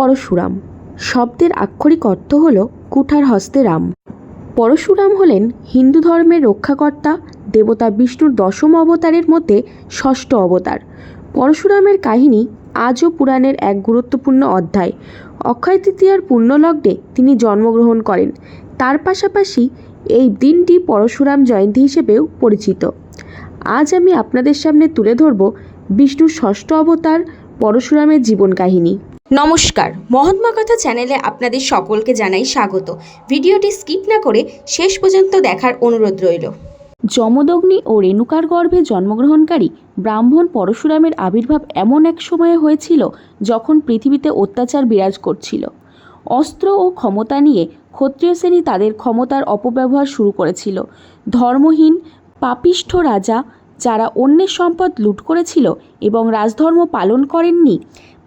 পরশুরাম। শব্দের আক্ষরিক অর্থ হল কুঠার হস্তে রাম। পরশুরাম হলেন হিন্দু ধর্মের রক্ষাকর্তা, দেবতা বিষ্ণুর দশম অবতারের মধ্যে ষষ্ঠ অবতার। পরশুরামের কাহিনী আজও পুরাণের এক গুরুত্বপূর্ণ অধ্যায়। অক্ষয় তৃতীয়ার পূর্ণলগ্নে তিনি জন্মগ্রহণ করেন। তার পাশাপাশি এই দিনটি পরশুরাম জয়ন্তী হিসেবেও পরিচিত। আজ আমি আপনাদের সামনে তুলে ধরব বিষ্ণুর ষষ্ঠ অবতার পরশুরামের জীবন কাহিনী। নমস্কার। মহাত্মা কথা চ্যানেলে আপনাদের সকলকে জানাই স্বাগত। ভিডিওটি স্কিপ না করে শেষ পর্যন্ত দেখার অনুরোধ রইল। যমদগ্নি ও রেণুকার গর্ভে জন্মগ্রহণকারী ব্রাহ্মণ পরশুরামের আবির্ভাব এমন এক সময়ে হয়েছিল যখন পৃথিবীতে অত্যাচার বিরাজ করছিল। অস্ত্র ও ক্ষমতা নিয়ে ক্ষত্রিয় শ্রেণি তাদের ক্ষমতার অপব্যবহার শুরু করেছিল। ধর্মহীন, পাপিষ্ঠ রাজা যারা অন্যের সম্পদ লুট করেছিল এবং রাজধর্ম পালন করেননি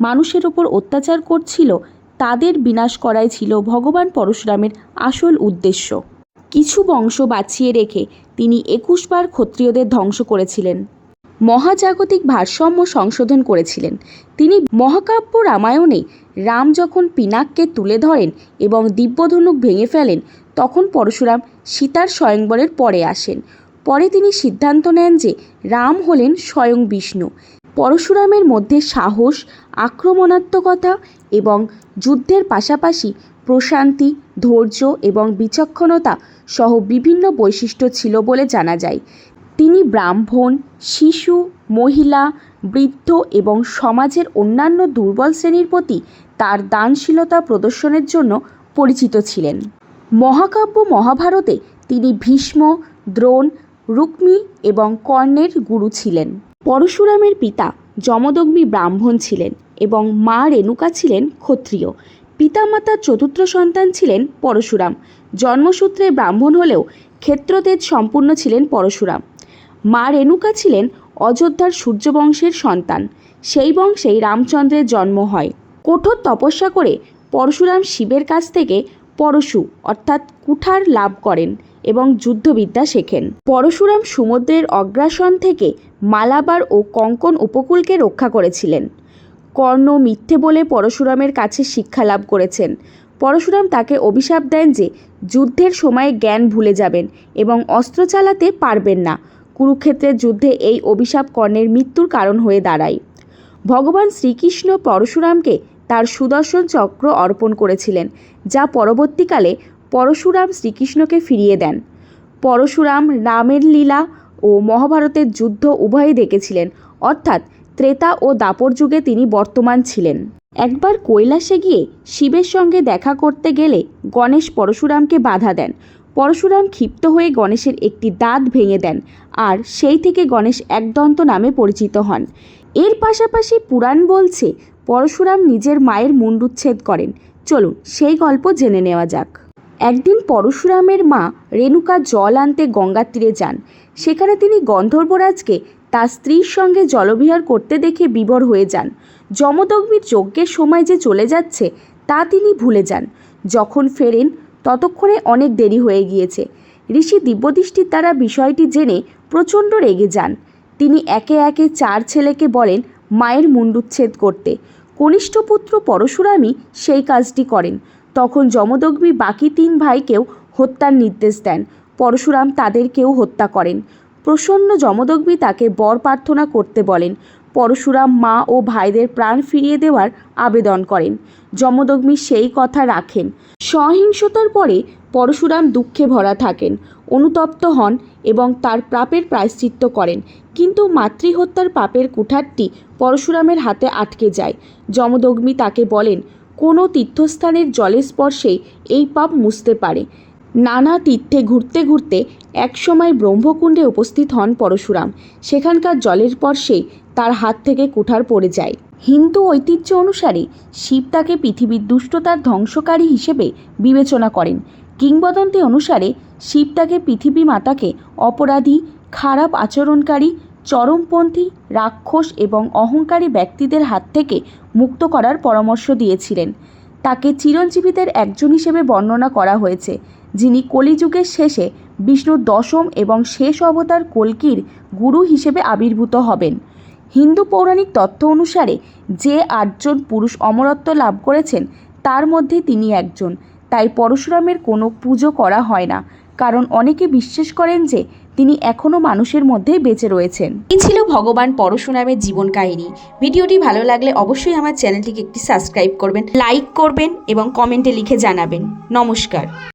মানুষের ওপর অত্যাচার করছিল, তাদের বিনাশ করাই ছিল ভগবান পরশুরামের আসল উদ্দেশ্য। কিছু বংশ বাঁচিয়ে রেখে তিনি একুশবার ক্ষত্রিয়দের ধ্বংস করেছিলেন। মহাজাগতিক ভারসাম্য সংশোধন করেছিলেন। তিনি মহাকাব্য রামায়ণে রাম যখন পিনাককে তুলে ধরেন এবং দিব্যধনুক ভেঙে ফেলেন, তখন পরশুরাম সীতার স্বয়ংবরের পরে আসেন। পরে তিনি সিদ্ধান্ত নেন যে রাম হলেন স্বয়ং বিষ্ণু। পরশুরামের মধ্যে সাহস আক্রমণাত্মকতা এবং যুদ্ধের পাশাপাশি প্রশান্তি, ধৈর্য এবং বিচক্ষণতা সহ বিভিন্ন বৈশিষ্ট্য ছিল বলে জানা যায়। তিনি ব্রাহ্মণ, শিশু, মহিলা, বৃদ্ধ এবং সমাজের অন্যান্য দুর্বল শ্রেণির প্রতি তার দানশীলতা প্রদর্শনের জন্য পরিচিত ছিলেন। মহাকাব্য মহাভারতে তিনি ভীষ্ম, দ্রোণ, রুক্মী এবং কর্ণের গুরু ছিলেন। পরশুরামের পিতা যমদগ্নি ব্রাহ্মণ ছিলেন। এবং মা রেণুকা ছিলেন ক্ষত্রিয়। পিতামাতার চতুর্থ সন্তান ছিলেন পরশুরাম। জন্মসূত্রে ব্রাহ্মণ হলেও ক্ষেত্রতেজ সম্পূর্ণ ছিলেন পরশুরাম। মা রেণুকা ছিলেন অযোধ্যার সূর্যবংশের সন্তান। সেই বংশেই রামচন্দ্রের জন্ম হয়। কঠোর তপস্যা করে পরশুরাম শিবের কাছ থেকে পরশু, অর্থাৎ কুঠার লাভ করেন এবং যুদ্ধবিদ্যা শেখেন। পরশুরাম সমুদ্রের অগ্রাসন থেকে মালাবার ও কঙ্কন উপকূলকে রক্ষা করেছিলেন। কর্ণ মিথ্যে বলে পরশুরামের কাছে শিক্ষা লাভ করেছেন। পরশুরাম তাকে অভিশাপ দেন যে যুদ্ধের সময় জ্ঞান ভুলে যাবেন এবং অস্ত্র চালাতে পারবেন না। কুরুক্ষেত্রের যুদ্ধে এই অভিশাপ কর্ণের মৃত্যুর কারণ হয়ে দাঁড়ায়। ভগবান শ্রীকৃষ্ণ পরশুরামকে তার সুদর্শন চক্র অর্পণ করেছিলেন, যা পরবর্তীকালে পরশুরাম শ্রীকৃষ্ণকে ফিরিয়ে দেন। পরশুরাম রামের লীলা ও মহাভারতের যুদ্ধ উভয়ই দেখেছিলেন, অর্থাৎ ত্রেতা ও দাপর যুগে তিনি বর্তমান ছিলেন। একবার কৈলাসে গিয়ে শিবের সঙ্গে দেখা করতে গেলে গণেশ পরশুরামকে বাধা দেন। পরশুরাম ক্ষিপ্ত হয়ে গণেশের একটি দাঁত ভেঙে দেন আর সেই থেকে গণেশ একদন্ত নামে পরিচিত হন। এর পাশাপাশি পুরাণ বলছে, পরশুরাম নিজের মায়ের মুণ্ডুচ্ছেদ করেন। চলুন সেই গল্প জেনে নেওয়া যাক। একদিন পরশুরামের মা রেণুকা জল আনতে গঙ্গার তীরে যান। সেখানে তিনি গন্ধর্বরাজকে তার স্ত্রীর সঙ্গে জলবিহার করতে দেখে বিবর হয়ে যান। যমদগ্নির যজ্ঞের সময় যে চলে যাচ্ছে, তা তিনি ভুলে যান। যখন ফেরেন, ততক্ষণে অনেক দেরি হয়ে গিয়েছে। ঋষি দিব্যদৃষ্টির দ্বারা বিষয়টি জেনে প্রচণ্ড রেগে যান। তিনি একে একে চার ছেলেকে বলেন, মায়ের মুণ্ডুচ্ছেদ করতে। কনিষ্ঠ পুত্র পরশুরামই সেই কাজটি করেন। তখন যমদগ্নি বাকি তিন ভাইকেও হত্যার নির্দেশ দেন। পরশুরাম তাদেরকেও হত্যা করেন। প্রসন্ন যমদগ্নি তাকে বর প্রার্থনা করতে বলেন। পরশুরাম মা ও ভাইদের প্রাণ ফিরিয়ে দেওয়ার আবেদন করেন। যমদগ্নি সেই কথা রাখেন। সহিংসতার পরে পরশুরাম দুঃখে ভরা থাকেন, অনুতপ্ত হন এবং তার পাপের প্রায়শ্চিত্ত করেন। কিন্তু মাতৃহত্যার পাপের কুঠারটি পরশুরামের হাতে আটকে যায়। যমদগ্নি তাকে বলেন, কোনো তীর্থস্থানের জলের স্পর্শেই এই পাপ মুছতে পারে। নানা তীর্থে ঘুরতে ঘুরতে একসময় ব্রহ্মকুণ্ডে উপস্থিত হন পরশুরাম। সেখানকার জলের স্পর্শেই তার হাত থেকে কুঠার পড়ে যায়। হিন্দু ঐতিহ্য অনুসারে শিব তাকে পৃথিবীর দুষ্টতার ধ্বংসকারী হিসেবে বিবেচনা করেন। কিংবদন্তি অনুসারে শিব তাকে পৃথিবী মাতাকে অপরাধী, খারাপ আচরণকারী, চরমপন্থী, রাক্ষস এবং অহংকারী ব্যক্তিদের হাত থেকে মুক্ত করার পরামর্শ দিয়েছিলেন। তাকে চিরঞ্জীবীদের একজন হিসেবে বর্ণনা করা হয়েছে, যিনি কলিযুগের শেষে বিষ্ণুর দশম এবং শেষ অবতার কল্কির গুরু হিসেবে আবির্ভূত হবেন। হিন্দু পৌরাণিক তথ্য অনুসারে যে আটজন পুরুষ অমরত্ব লাভ করেছেন, তার মধ্যে তিনি একজন, তাই পরশুরামের কোনো পুজো করা হয় না। কারণ অনেকে বিশ্বাস করেন যে তিনি এখনও মানুষের মধ্যে বেঁচে রয়েছেন। এই ছিল ভগবান পরশুরামের জীবন কাহিনী। ভিডিওটি ভালো লাগলে অবশ্যই আমার চ্যানেলটিকে একটি সাবস্ক্রাইব করবেন, লাইক করবেন এবং কমেন্টে লিখে জানাবেন। নমস্কার।